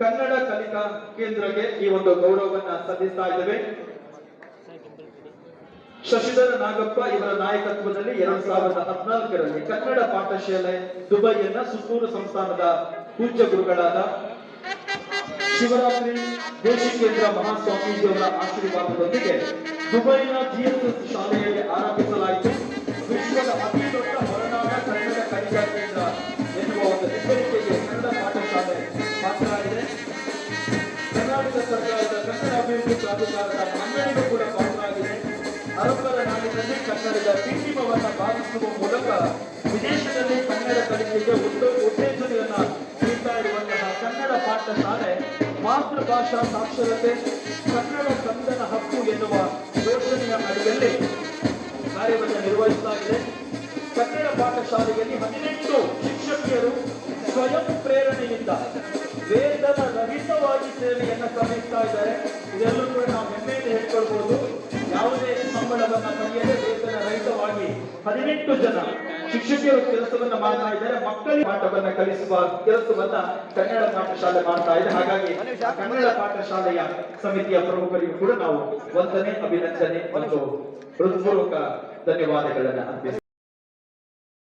ಕನ್ನಡ ಕಲಿಕಾ ಕೇಂದ್ರಕ್ಕೆ ಈ ಒಂದು ಗೌರವವನ್ನ ಸಲ್ಲಿಸ್ತಾ ಇದ್ದೇವೆ. ಶಶಿಧರ ನಾಗಪ್ಪ ಇವರ ನಾಯಕತ್ವದಲ್ಲಿ ಎರಡ್ ಸಾವಿರದ ಹದಿನಾಲ್ಕರಲ್ಲಿ ಕನ್ನಡ ಪಾಠಶಾಲೆ ದುಬೈಯನ್ನ ಸುತ್ತೂರು ಸಂಸ್ಥಾನದ ಪೂಜ್ಯ ಗುರುಗಳಾದ ಶಿವರಾತ್ರಿ ದೇಶಿಕೇಂದ್ರ ಮಹಾಸ್ವಾಮೀಜಿಯವರ ಆಶೀರ್ವಾದದೊಂದಿಗೆ ದುಬೈನ ಜಿಎಸ್ಎಸ್ ಶಾಲೆಯಲ್ಲಿ ಆರಂಭಿಸಲಾಯಿತು. ಕರ್ನಾಟಕ ಸರ್ಕಾರದ ಕನ್ನಡ ಅಭಿವೃದ್ಧಿ ಪ್ರಾಧಿಕಾರದ ಮಂಡಳಿಗೂ ಕೂಡ ಪಾತ್ರವಾಗಿದೆ. ಅರಬ್ಬರ ನಾಡಿನಲ್ಲಿ ಕನ್ನಡದ ಕಿಂಡಿಮವನ್ನ ಬಾಧಿಸುವ ಮೂಲಕ ವಿದೇಶದಲ್ಲಿ ಕನ್ನಡ ಕಲಿಕೆಗೆ ಉತ್ತ- ಉತ್ತೇಜನೆಯನ್ನ ನೀಡ್ತಾ ಇರುವಂತಹ ಕನ್ನಡ ಪಾಠಶಾಲೆ ಮಾತೃಭಾಷಾ ಸಾಕ್ಷರತೆ, ಕನ್ನಡ ಸಂದನ ಹಕ್ಕು ಎನ್ನುವ ಯೋಜನೆಯ ಅಡಿಯಲ್ಲಿ ಕಾರ್ಯವನ್ನು ನಿರ್ವಹಿಸ್ತಾ ಇದೆ ಕನ್ನಡ ಪಾಠಶಾಲೆಯಲ್ಲಿ ಹದಿನೆಂಟು ಶಿಕ್ಷಕಿಯರು ಸ್ವಯಂ ಪ್ರೇರಣೆಯಿಂದ ವೇತನ ರಹಿತವಾಗಿ ಸೇವೆಯನ್ನ ಸಲ್ಲಿಸ್ತಾ ಇದ್ದಾರೆ. ಇದೆಲ್ಲೂ ಕೂಡ ನಾವು ಹೆಮ್ಮೆಯಿಂದ ಹೇಳ್ಕೊಳ್ಬಹುದು ಯಾವುದೇ ಸಂಬಳವನ್ನ ಪಡೆಯದೆ ವೇತನ ರಹಿತವಾಗಿ ಹದಿನೆಂಟು ಜನ ಶಿಕ್ಷಕಿಯರು ಕೆಲಸವನ್ನ ಮಾಡ್ತಾ ಇದ್ದಾರೆ. ಮಕ್ಕಳಿಗೆ ಪಾಠವನ್ನ ಕಲಿಸುವ ಕೆಲಸವನ್ನ ಕನ್ನಡ ಪಾಠಶಾಲೆ ಮಾಡ್ತಾ ಇದೆ. ಹಾಗಾಗಿ ಕನ್ನಡ ಪಾಠಶಾಲೆಯ ಸಮಿತಿಯ ಪ್ರಮುಖರಿಗೂ ಕೂಡ ನಾವು ವಂದನೆ, ಅಭಿನಂದನೆ ಮತ್ತು ಹೃತ್ಪೂರ್ವಕ ಧನ್ಯವಾದಗಳನ್ನ ಅರ್ಪಿಸ್ತೇವೆ.